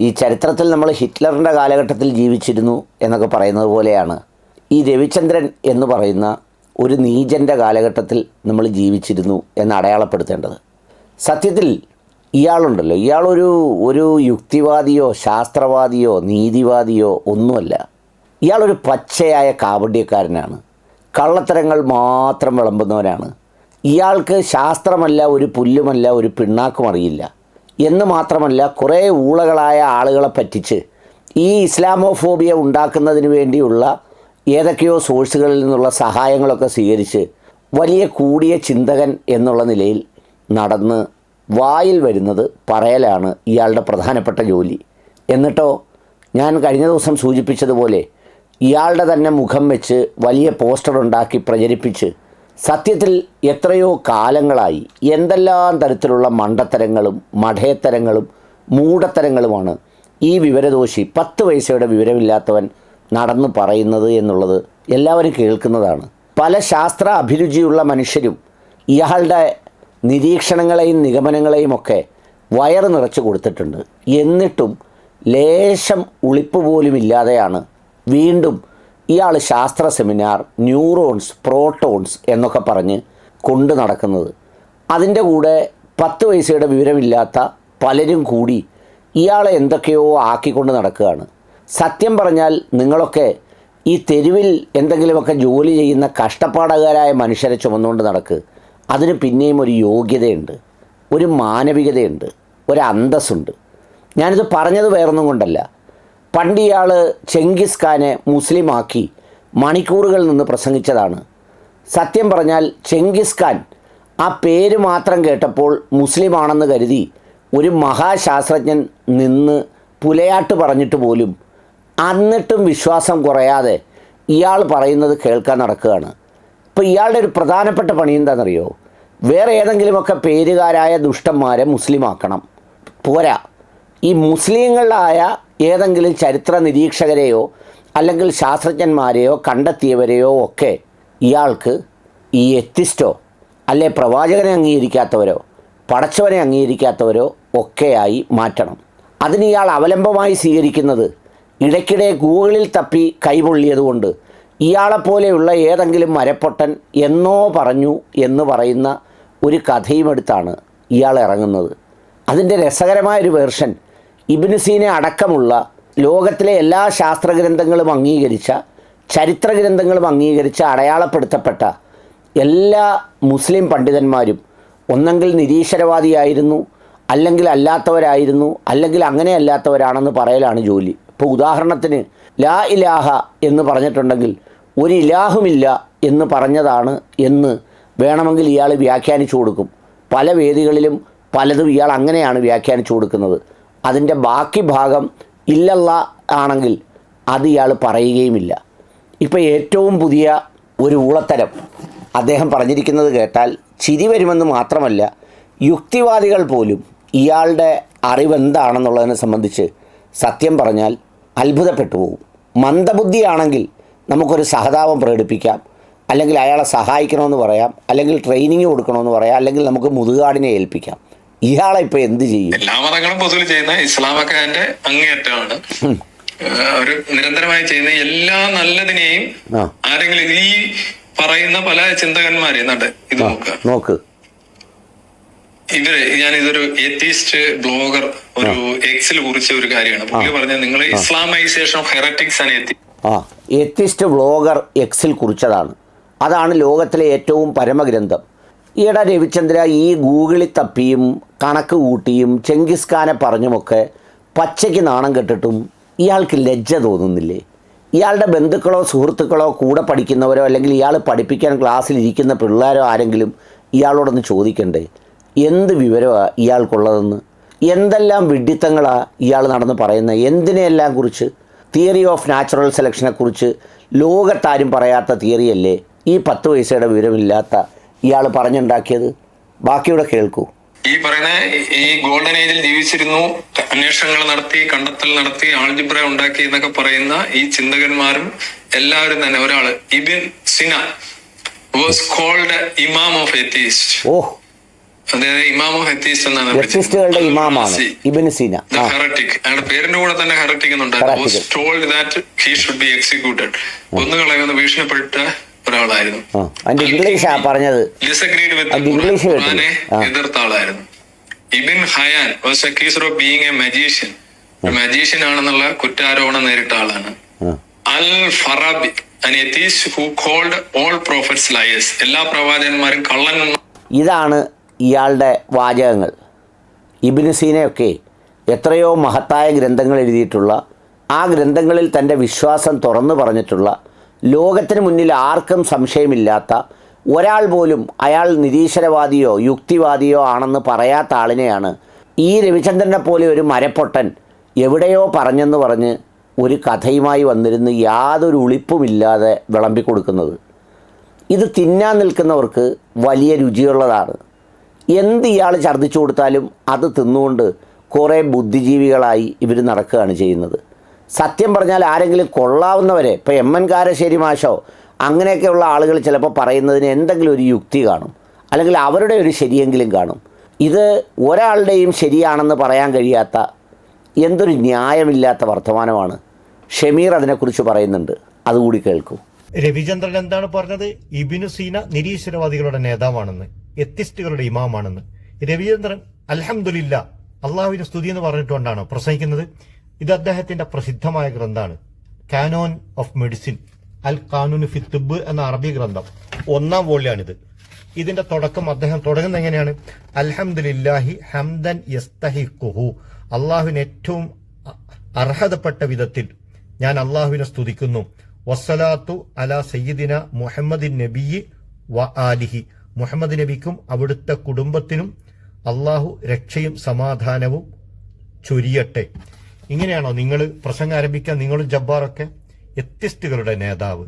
ഈ ചരിത്രത്തിൽ നമ്മൾ ഹിറ്റ്ലറിന്റെ കാലഘട്ടത്തിൽ ജീവിച്ചിരുന്നു എന്നൊക്കെ പറയുന്നത് പോലെയാണ്. ഈ രവിചന്ദ്രൻ എന്ന് പറയുന്ന ഒരു നീചന്റെ കാലഘട്ടത്തിൽ നമ്മൾ ജീവിച്ചിരുന്നു എന്ന് അടയാളപ്പെടുത്തേണ്ടത്. സത്യത്തിൽ ഇയാളുണ്ടല്ലോ. ഇയാളൊരു ഒരു യുക്തിവാദിയോ ശാസ്ത്രവാദിയോ നീതിവാദിയോ ഒന്നുമല്ല. ഇയാളൊരു പച്ചയായ കാവഡ്യക്കാരനാണ് കള്ളത്തരങ്ങൾ മാത്രം വിളമ്പുന്നവനാണ്. ഇയാൾക്ക് ശാസ്ത്രമല്ല ഒരു പുല്ലുമല്ല ഒരു പിണ്ണാക്കും അറിയില്ല. എന്ന് മാത്രമല്ല കുറേ ഊളകളായ ആളുകളെ പറ്റിച്ച് ഈ ഇസ്ലാമോഫോബിയ ഉണ്ടാക്കുന്നതിന് വേണ്ടിയുള്ള ഏതൊക്കെയോ സോഴ്സുകളിൽ നിന്നുള്ള സഹായങ്ങളൊക്കെ സ്വീകരിച്ച് വലിയ കൂടിയ ചിന്തകൻ എന്നുള്ള നിലയിൽ നടന്ന് വായിൽ വരുന്നത് പറയലാണ് ഇയാളുടെ പ്രധാനപ്പെട്ട ജോലി. എന്നിട്ടോ ഞാൻ കഴിഞ്ഞ ദിവസം സൂചിപ്പിച്ചതുപോലെ ഇയാളുടെ തന്നെ മുഖം വെച്ച് വലിയ പോസ്റ്റർ ഉണ്ടാക്കി പ്രചരിപ്പിച്ച് സത്യത്തിൽ എത്രയോ കാലങ്ങളായി എന്തെല്ലാം തരത്തിലുള്ള മണ്ടത്തരങ്ങളും മഠേത്തരങ്ങളും മൂടത്തരങ്ങളുമാണ് ഈ വിവരദോഷി പത്ത് വയസ്സയുടെ വിവരമില്ലാത്തവൻ നടന്നു പറയുന്നത് എന്നുള്ളത് എല്ലാവരും കേൾക്കുന്നതാണ്. പല ശാസ്ത്ര അഭിരുചിയുള്ള മനുഷ്യരും ഇയാളുടെ നിരീക്ഷണങ്ങളെയും നിഗമനങ്ങളെയും ഒക്കെ വയറ് നിറച്ചു കൊടുത്തിട്ടുണ്ട്. എന്നിട്ടും ലേശം ഉളിപ്പ് പോലുമില്ലാതെയാണ് വീണ്ടും ഇയാൾ ശാസ്ത്ര സെമിനാർ ന്യൂറോൺസ് പ്രോട്ടോൺസ് എന്നൊക്കെ പറഞ്ഞ് കൊണ്ടു നടക്കുന്നത്. അതിന്റെ കൂടെ പത്ത് വയസ്സയുടെ വിവരമില്ലാത്ത പലരും കൂടി ഇയാളെ എന്തൊക്കെയോ ആക്കിക്കൊണ്ട് നടക്കുകയാണ്. സത്യം പറഞ്ഞാൽ നിങ്ങളൊക്കെ ഈ തെരുവിൽ എന്തെങ്കിലുമൊക്കെ ജോലി ചെയ്യുന്ന കഷ്ടപ്പാടകരായ മനുഷ്യരെ ചുമന്നുകൊണ്ട് നടക്ക്. അതിന് പിന്നെയും ഒരു യോഗ്യതയുണ്ട് ഒരു മാനവികതയുണ്ട് ഒരു അന്തസ്സുണ്ട്. ഞാനിത് പറഞ്ഞത് വേറൊന്നും കൊണ്ടല്ല. പണ്ട് ഇയാൾ ചെങ്കിസ് ഖാനെ മുസ്ലിമാക്കി മണിക്കൂറുകളിൽ നിന്ന് പ്രസംഗിച്ചതാണ്. സത്യം പറഞ്ഞാൽ ചെങ്കിസ് ഖാൻ ആ പേര് മാത്രം കേട്ടപ്പോൾ മുസ്ലിമാണെന്ന് കരുതി ഒരു മഹാശാസ്ത്രജ്ഞൻ നിന്ന് പുലയാട്ട് പറഞ്ഞിട്ട് പോലും അന്നിട്ടും വിശ്വാസം കുറയാതെ ഇയാൾ പറയുന്നത് കേൾക്കാൻ നടക്കുകയാണ്. ഇപ്പോൾ ഇയാളുടെ ഒരു പ്രധാനപ്പെട്ട പണി എന്താണെന്നറിയോ? വേറെ ഏതെങ്കിലുമൊക്കെ പേരുകാരായ ദുഷ്ടന്മാരെ മുസ്ലിമാക്കണം. പോരാ. ഈ മുസ്ലിങ്ങളായ ഏതെങ്കിലും ചരിത്ര നിരീക്ഷകരെയോ അല്ലെങ്കിൽ ശാസ്ത്രജ്ഞന്മാരെയോ കണ്ടെത്തിയവരെയോ ഒക്കെ ഇയാൾക്ക് ഈ എത്തിസ്റ്റോ അല്ലെ പ്രവാചകനെ അംഗീകരിക്കാത്തവരോ പടച്ചവനെ അംഗീകരിക്കാത്തവരോ ഒക്കെയായി മാറ്റണം. അതിന് ഇയാൾ അവലംബമായി സ്വീകരിക്കുന്നത് ഇടയ്ക്കിടെ ഗൂഗിളിൽ തപ്പി കൈപൊള്ളിയതുകൊണ്ട് ഇയാളെപ്പോലെയുള്ള ഏതെങ്കിലും മരപ്പൊട്ടൻ എന്നോ പറഞ്ഞു എന്ന് പറയുന്ന ഒരു കഥയുമെടുത്താണ് ഇയാൾ ഇറങ്ങുന്നത്. അതിന്റെ രസകരമായൊരു വേർഷൻ ഇബിന് സീന അടക്കമുള്ള ലോകത്തിലെ എല്ലാ ശാസ്ത്രഗ്രന്ഥങ്ങളും അംഗീകരിച്ച ചരിത്ര ഗ്രന്ഥങ്ങളും അംഗീകരിച്ച് അടയാളപ്പെടുത്തപ്പെട്ട എല്ലാ മുസ്ലിം പണ്ഡിതന്മാരും ഒന്നെങ്കിൽ നിരീശ്വരവാദിയായിരുന്നു അല്ലെങ്കിൽ അല്ലാത്തവരായിരുന്നു അല്ലെങ്കിൽ അങ്ങനെ അല്ലാത്തവരാണെന്ന് പറയലാണ് ജോലി. ഇപ്പോൾ ഉദാഹരണത്തിന് ലാ ഇലാഹ എന്ന് പറഞ്ഞിട്ടുണ്ടെങ്കിൽ ഒരു ഇലാഹുമില്ല എന്ന് പറഞ്ഞതാണ് എന്ന് വേണമെങ്കിൽ ഇയാൾ വ്യാഖ്യാനിച്ചു കൊടുക്കും. പല വേദികളിലും പലതും ഇയാൾ അങ്ങനെയാണ് വ്യാഖ്യാനിച്ചു കൊടുക്കുന്നത്. അതിന്റെ ബാക്കി ഭാഗം ഇല്ലല്ല ആണെങ്കിൽ അത് ഇയാൾ പറയുകയുമില്ല. ഇപ്പോൾ ഏറ്റവും പുതിയ ഒരു ഊളത്തരം അദ്ദേഹം പറഞ്ഞിരിക്കുന്നത് കേട്ടാൽ ചിരി വരുമെന്ന് മാത്രമല്ല യുക്തിവാദികൾ പോലും ഇയാളുടെ അറിവെന്താണെന്നുള്ളതിനെ സംബന്ധിച്ച് സത്യം പറഞ്ഞാൽ അത്ഭുതപ്പെട്ടു പോകും. മന്ദബുദ്ധിയാണെങ്കിൽ നമുക്കൊരു സഹതാപം പ്രകടിപ്പിക്കാം അല്ലെങ്കിൽ അയാളെ സഹായിക്കണമെന്ന് പറയാം അല്ലെങ്കിൽ ട്രെയിനിങ് കൊടുക്കണമെന്ന് പറയാം അല്ലെങ്കിൽ നമുക്ക് മുതുകാടിനെ ഏൽപ്പിക്കാം. ഇയാളെ ഇപ്പൊ എന്ത് ചെയ്യും? എല്ലാ മതങ്ങളും പൊതുവിൽ ചെയ്യുന്ന ഇസ്ലാമൊക്കെ അങ്ങേയറ്റമാണ്. ഏഹ് ഒരു നിരന്തരമായി ചെയ്യുന്ന എല്ലാ നല്ലതിനെയും ആരെങ്കിലും ഈ പറയുന്ന പല ചിന്തകന്മാരെ നട ഇത് നോക്കുക. നോക്ക്. ഇവർ ഞാൻ ഇതൊരു എത്തീസ്റ്റ് ബ്ലോഗർ ഒരു എക്സിൽ കുറിച്ച ഒരു കാര്യമാണ്. പുള്ളി പറഞ്ഞ നിങ്ങൾ ഇസ്ലാമൈസേഷൻ ഓഫ് ഹെററ്റിക്സ് ആണ് എത്തി ആ എത്തിസ്റ്റ് വ്ളോഗർ എക്സിൽ കുറിച്ചതാണ്. അതാണ് ലോകത്തിലെ ഏറ്റവും പരമഗ്രന്ഥം. ഈയിടെ രവിചന്ദ്ര ഈ ഗൂഗിളിൽ തപ്പിയും കണക്ക് കൂട്ടിയും ചെങ്കിസ് ഖാനെ പറഞ്ഞുമൊക്കെ പച്ചയ്ക്ക് നാണം കെട്ടിട്ടും ഇയാൾക്ക് ലജ്ജ തോന്നുന്നില്ലേ? ഇയാളുടെ ബന്ധുക്കളോ സുഹൃത്തുക്കളോ കൂടെ പഠിക്കുന്നവരോ അല്ലെങ്കിൽ ഇയാൾ പഠിപ്പിക്കാൻ ക്ലാസ്സിൽ ഇരിക്കുന്ന പിള്ളേരോ ആരെങ്കിലും ഇയാളോടൊന്ന് ചോദിക്കണ്ടേ? എന്ത് വിവരമാണ് ഇയാൾക്കുള്ളതെന്ന്? എന്തെല്ലാം വിഡിത്തങ്ങളാണ് ഇയാൾ നടന്ന് പറയുന്നത്? എന്തിനെയെല്ലാം കുറിച്ച്? തിയറി ഓഫ് നാച്ചുറൽ സെലക്ഷനെക്കുറിച്ച് ലോകത്താരും പറയാത്ത തിയറിയല്ലേ? ഈ പത്ത് പൈസയുടെ വിവരമില്ലാത്ത ഇയാൾ പറഞ്ഞുണ്ടാക്കിയത്? ബാക്കിയുടെ കേൾക്കൂ. ഈ പറയുന്ന ഈ ഗോൾഡൻ ഏജിൽ ജീവിച്ചിരുന്നു അന്വേഷണങ്ങൾ നടത്തി കണ്ടെത്തൽ നടത്തി ആൾജിബ്ര ഉണ്ടാക്കി എന്നൊക്കെ പറയുന്ന ഈ ചിന്തകന്മാരും എല്ലാവരും തന്നെ ഒരാൾ Ibn Sina was called imam of atheist ഓ. എന്നാണ് ഇമാമാണ് സീന. heretic. അയാളുടെ പേരിന്റെ കൂടെ തന്നെ ഹെററ്റിക് എന്നുണ്ടായിരുന്നു. that he should be executed. കൊന്നുകളയുമെന്ന് ഭീഷണിപ്പെട്ട ഒരാളായിരുന്നു. അതിന്റെ ഇംഗ്ലീഷാ പറഞ്ഞത്. Disagreed with. ഖുർആനെ എതിർത്ത ആളായിരുന്നു Ibn Hayyan was accused of being a magician magician ആണെന്നുള്ള കുറ്റാരോപണം നേരിട്ട ആളാണ്. അൽ ഫറാബി എല്ലാ പ്രവാചകന്മാരും കള്ളൻ ഇതാണ് ഇയാളുടെ വാചകങ്ങൾ. ഇബിന് സീനയൊക്കെ എത്രയോ മഹത്തായ ഗ്രന്ഥങ്ങൾ എഴുതിയിട്ടുള്ള ആ ഗ്രന്ഥങ്ങളിൽ തന്റെ വിശ്വാസം തുറന്നു പറഞ്ഞിട്ടുള്ള ലോകത്തിന് മുന്നിൽ ആർക്കും സംശയമില്ലാത്ത ഒരാൾ പോലും അയാൾ നിരീശ്വരവാദിയോ യുക്തിവാദിയോ ആണെന്ന് പറയാത്ത ആളിനെയാണ് ഈ രവിചന്ദ്രനെ പോലെ ഒരു മരപ്പൊട്ടൻ എവിടെയോ പറഞ്ഞെന്ന് പറഞ്ഞ് ഒരു കഥയുമായി വന്നിരുന്ന് യാതൊരു ഉളിപ്പുമില്ലാതെ വിളമ്പിക്കൊടുക്കുന്നത് ഇത് തിന്നാൻ നിൽക്കുന്നവർക്ക് വലിയ രുചിയുള്ളതാണ്. എന്ത് ഇയാൾ ഛർദ്ദിച്ചു കൊടുത്താലും അത് തിന്നുകൊണ്ട് കുറേ ബുദ്ധിജീവികളായി ഇവർ നടക്കുകയാണ് ചെയ്യുന്നത്. സത്യം പറഞ്ഞാൽ ആരെങ്കിലും കൊള്ളാവുന്നവരെ ഇപ്പോൾ എം എൻ കാരശ്ശേരി മാഷോ അങ്ങനെയൊക്കെയുള്ള ആളുകൾ ചിലപ്പോൾ പറയുന്നതിന് എന്തെങ്കിലും ഒരു യുക്തി കാണും. അല്ലെങ്കിൽ അവരുടെ ഒരു ശരിയെങ്കിലും കാണും. ഇത് ഒരാളുടെയും ശരിയാണെന്ന് പറയാൻ കഴിയാത്ത എന്തൊരു ന്യായമില്ലാത്ത വർത്തമാനമാണ് ഷമീർ അതിനെക്കുറിച്ച് പറയുന്നുണ്ട്. അതുകൂടി കേൾക്കൂ. രവിചന്ദ്രൻ എന്താണ് പറഞ്ഞത്? ഇബിനു സീന നിരീശ്വരവാദികളുടെ നേതാവാണെന്ന് എത്തിസ്റ്റുകളുടെ ഇമാമാണെന്ന്. രവിചന്ദ്രൻ അലഹമില്ല അള്ളാഹുവിന്റെ സ്തുതി എന്ന് പറഞ്ഞിട്ടുകൊണ്ടാണ് പ്രസംഗിക്കുന്നത്? ഇത് അദ്ദേഹത്തിന്റെ പ്രസിദ്ധമായ ഗ്രന്ഥമാണ്. കാനോൻ ഓഫ് മെഡിസിൻ അൽ കാനൂൻ ഫിത്തുബ് എന്ന അറബി ഗ്രന്ഥം. ഒന്നാം വോളിയാണിത്. ഇതിന്റെ തുടക്കം അദ്ദേഹം തുടങ്ങുന്നത് എങ്ങനെയാണ്? അൽഹംദുലില്ലാഹി ഹംദൻ യസ്തഹിഖുഹു. അള്ളാഹുവിന് ഏറ്റവും അർഹതപ്പെട്ട വിധത്തിൽ ഞാൻ അള്ളാഹുവിനെ സ്തുതിക്കുന്നു. വസ്സലാത്തു അല സയ്യിദിന മുഹമ്മദിൻ നബി വ ആലിഹി. മുഹമ്മദ് നബിക്കും അവിടുത്തെ കുടുംബത്തിനും അള്ളാഹു രക്ഷയും സമാധാനവും ചൊരിയട്ടെ. ഇങ്ങനെയാണോ നിങ്ങൾ പ്രസംഗം ആരംഭിക്കാൻ നിങ്ങളും ജബ്ബാറൊക്കെ? വ്യത്യസ്തകളുടെ നേതാവ്.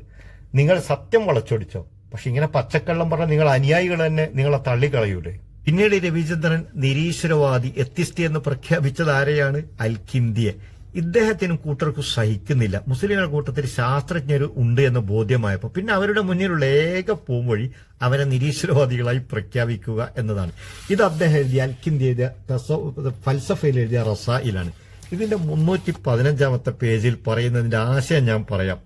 നിങ്ങൾ സത്യം വളച്ചൊടിച്ചോ? പക്ഷെ ഇങ്ങനെ പച്ചക്കള്ളം പറഞ്ഞ നിങ്ങൾ അനുയായികൾ തന്നെ നിങ്ങളെ തള്ളിക്കളയൂലേ? പിന്നീട് രവിചന്ദ്രൻ നിരീശ്വരവാദി എത്തിസ്റ്റി എന്ന് പ്രഖ്യാപിച്ചത് ആരെയാണ്? അൽക്കിന്തിയെ ഇദ്ദേഹത്തിനും കൂട്ടർക്കും സഹിക്കുന്നില്ല. മുസ്ലിങ്ങളുടെ കൂട്ടത്തിൽ ശാസ്ത്രജ്ഞർ ഉണ്ട് എന്ന് ബോധ്യമായപ്പോൾ പിന്നെ അവരുടെ മുന്നിലുള്ള ഏക പോംവഴി അവരെ നിരീശ്വരവാദികളായി പ്രഖ്യാപിക്കുക എന്നതാണ്. ഇത് അദ്ദേഹം എഴുതിയ അൽക്കിന്തി എഴുതിയ ഫൽസഫയിൽ എഴുതിയ റസായിലാണ്. ഇതിന്റെ മുന്നൂറ്റി പതിനഞ്ചാമത്തെ പേജിൽ പറയുന്നതിന്റെ ആശയം ഞാൻ പറയാം.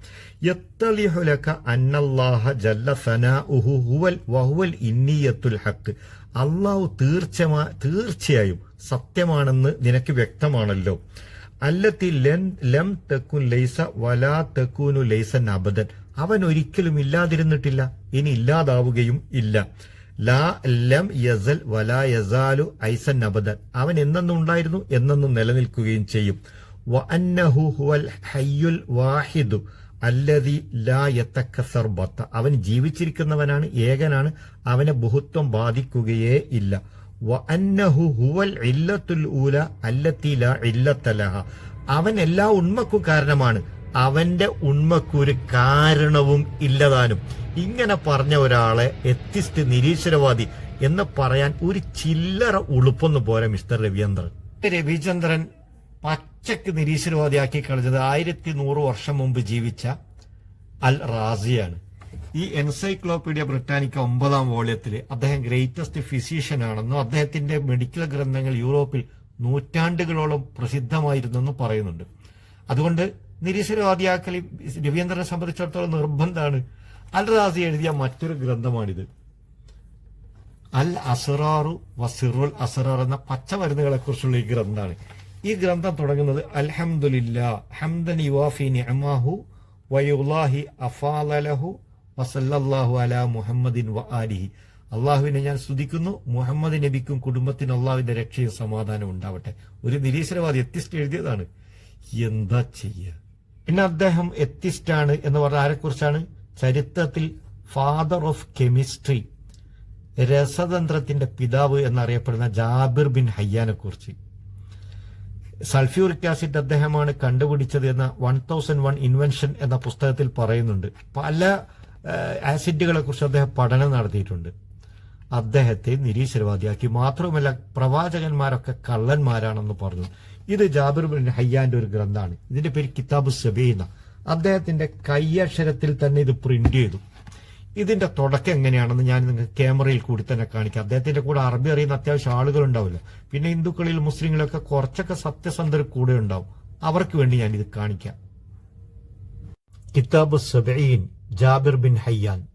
അന്നല്ലാഹ ജല്ല ഹുവൽ വഹുവൽ അള്ളാഹു തീർച്ചയായും സത്യമാണെന്ന് നിനക്ക് വ്യക്തമാണല്ലോ. അല്ലത്തി ലം തെക്കുൻ ലൈസ വലാ തെക്കുനു ലൈസൻ അബദൻ. അവൻ ഒരിക്കലും ഇല്ലാതിരുന്നിട്ടില്ല. ഇനി ഇല്ലാതാവുകയും ഇല്ല. ലാ ലം യസൽ വലാ യസാലു ഐസൻ അബദൻ. അവൻ എന്നെന്നും ഉണ്ടായിരുന്നു എന്നെന്നും നിലനിൽക്കുകയും ചെയ്യും. വ അന്നഹു ഹുവൽ ഹയ്യുൽ വാഹിദു അല്ലതി ലാ യത്തക്കസർ ബത്ത അവൻ ജീവിച്ചിരിക്കുന്നവനാണ് ഏകനാണ് അവനെ ബഹുത്വം ബാധിക്കുകയേ ഇല്ല. വ അന്നഹു ഹുവൽ ഇല്ലത്തുൽ ഊല അല്ലത്തി ലാ ഇല്ലത്തലഹ അവൻ എല്ലാ ഉണ്മക്കും കാരണമാണ്. അവന്റെ ഉണ്മക്കൊരു കാരണവും ഇല്ലതാനും. ഇങ്ങനെ പറഞ്ഞ ഒരാളെ എത്തിസ്റ്റ് നിരീശ്വരവാദി എന്ന് പറയാൻ ഒരു ചില്ലറ ഉളുപ്പൊന്നു പോരാ മിസ്റ്റർ രവീന്ദ്രൻ രവിചന്ദ്രൻ പച്ചക്ക് നിരീശ്വരവാദിയാക്കി കളിച്ചത് ആയിരത്തി നൂറ് വർഷം മുമ്പ് ജീവിച്ച അൽ റാസിയാണ്. ഈ എൻസൈക്ലോപീഡിയ ബ്രിട്ടാനിക്ക ഒമ്പതാം വോളിയത്തിൽ അദ്ദേഹം ഗ്രേറ്റസ്റ്റ് ഫിസീഷ്യൻ ആണെന്നും അദ്ദേഹത്തിന്റെ മെഡിക്കൽ ഗ്രന്ഥങ്ങൾ യൂറോപ്പിൽ നൂറ്റാണ്ടുകളോളം പ്രസിദ്ധമായിരുന്നെന്നും പറയുന്നുണ്ട്. അതുകൊണ്ട് നിരീശ്വരവാദിയാക്കൽ രവീന്ദ്രനെ സംബന്ധിച്ചിടത്തോളം നിർബന്ധമാണ്. അൽറാസി എഴുതിയ മറ്റൊരു ഗ്രന്ഥമാണിത്. അൽ അസറാറു വസിറുൽ അസറാർ എന്ന പച്ചമരുന്നുകളെ കുറിച്ചുള്ള ഈ ഗ്രന്ഥമാണ്. ഈ ഗ്രന്ഥം തുടങ്ങുന്നത് അലാ മുഹമ്മദിൻ വ ആലിഹി. അള്ളാഹുവിനെ ഞാൻ സ്തുതിക്കുന്നു മുഹമ്മദ് നബിക്കും കുടുംബത്തിനും അള്ളാഹുവിന്റെ രക്ഷയും സമാധാനവും ഉണ്ടാവട്ടെ. ഒരു നിരീശ്വരവാദി എത്തിസ്റ്റ് എഴുതിയതാണ്. എന്താ ചെയ്യുക പിന്നെ അദ്ദേഹം എത്തിസ്റ്റ് ആണ് എന്ന് പറഞ്ഞ ആരെക്കുറിച്ചാണ് ചരിത്രത്തിൽ ഫാദർ ഓഫ് കെമിസ്ട്രി രസതന്ത്രത്തിന്റെ പിതാവ് എന്നറിയപ്പെടുന്ന ജാബിർ ബിൻ ഹയ്യാനെ കുറിച്ച്. സൾഫ്യൂറിക് ആസിഡ് അദ്ദേഹമാണ് കണ്ടുപിടിച്ചത് എന്ന വൺ തൗസൻഡ് വൺ ഇൻവെൻഷൻ എന്ന പുസ്തകത്തിൽ പറയുന്നുണ്ട്. പല ആസിഡുകളെ കുറിച്ച് അദ്ദേഹം പഠനം നടത്തിയിട്ടുണ്ട്. അദ്ദേഹത്തെ നിരീശ്വരവാദിയാക്കി. മാത്രമല്ല പ്രവാചകന്മാരൊക്കെ കള്ളന്മാരാണെന്ന് പറഞ്ഞു. ഇത് ജാബിർ ബിൻ ഹയ്യാന്റെ ഒരു ഗ്രന്ഥമാണ് ഇതിന്റെ പേര് കിതാബ് സബീന അദ്ദേഹത്തിന്റെ കയ്യക്ഷരത്തിൽ തന്നെ ഇത് പ്രിന്റ് ചെയ്തു. ഇതിന്റെ തുടക്കം എങ്ങനെയാണെന്ന് ഞാൻ നിങ്ങൾക്ക് ക്യാമറയിൽ കൂടി തന്നെ കാണിക്കാം. അദ്ദേഹത്തിന്റെ കൂടെ അറബി അറിയുന്ന അത്യാവശ്യം ആളുകൾ ഉണ്ടാവില്ല പിന്നെ ഹിന്ദുക്കളിൽ മുസ്ലിങ്ങളൊക്കെ കുറച്ചൊക്കെ സത്യസന്ധർ കൂടെ ഉണ്ടാവും. അവർക്ക് വേണ്ടി ഞാൻ ഇത് കാണിക്കാം. കിതാബ് സബീൻ ജാബിർ ബിൻ ഹയ്യാൻ.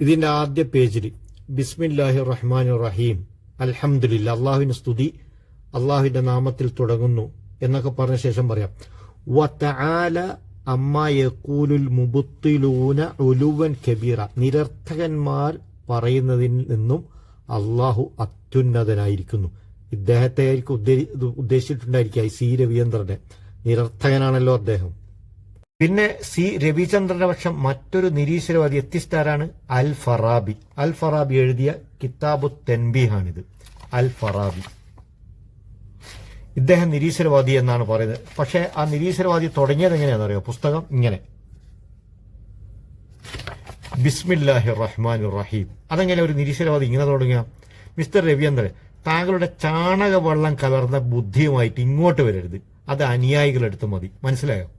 ഇതിന്റെ ആദ്യ പേജിൽ ബിസ്മില്ലാഹി റഹ്മാൻ റഹീം അൽഹംദുലില്ല അള്ളാഹുവിന് സ്തുതി. അള്ളാഹുവിന്റെ നാമത്തിൽ തുടങ്ങുന്നു എന്നൊക്കെ പറഞ്ഞ ശേഷം പറയാം. വതആല അമ്മ ഉലുവൻ കബീറ. നിരർത്ഥകന്മാർ പറയുന്നതിൽ നിന്നും അള്ളാഹു അത്യുന്നതനായിരിക്കുന്നു. ഇദ്ദേഹത്തെ ആയിരിക്കും ഉദ്ദേശിച്ചിട്ടുണ്ടായിരിക്കുക സി രവീന്ദ്രനെ നിരർത്ഥകനാണല്ലോ അദ്ദേഹം. പിന്നെ സി രവിചന്ദ്രന്റെ പക്ഷം മറ്റൊരു നിരീശ്വരവാദി എത്തിസ്റ്റാരാണ് അൽ ഫറാബി. അൽ ഫറാബി എഴുതിയ കിതാബു തെൻബിഹാണിത്. അൽ ഫറാബി. ഇദ്ദേഹം നിരീശ്വരവാദി എന്നാണ് പറയുന്നത്. പക്ഷേ ആ നിരീശ്വരവാദി തുടങ്ങിയത് എങ്ങനെയാണെന്ന് അറിയോ? പുസ്തകം ഇങ്ങനെ. ബിസ്മില്ലാഹി റഹ്മാൻ റഹീം. അതെങ്ങനെ ഒരു നിരീശ്വരവാദി ഇങ്ങനെ തുടങ്ങിയ? മിസ്റ്റർ രവീന്ദ്രൻ താങ്കളുടെ ചാണക വെള്ളം കലർന്ന ബുദ്ധിയുമായിട്ട് ഇങ്ങോട്ട് വരരുത്. അത് അനുയായികളെടുത്ത് മതി. മനസ്സിലായോ?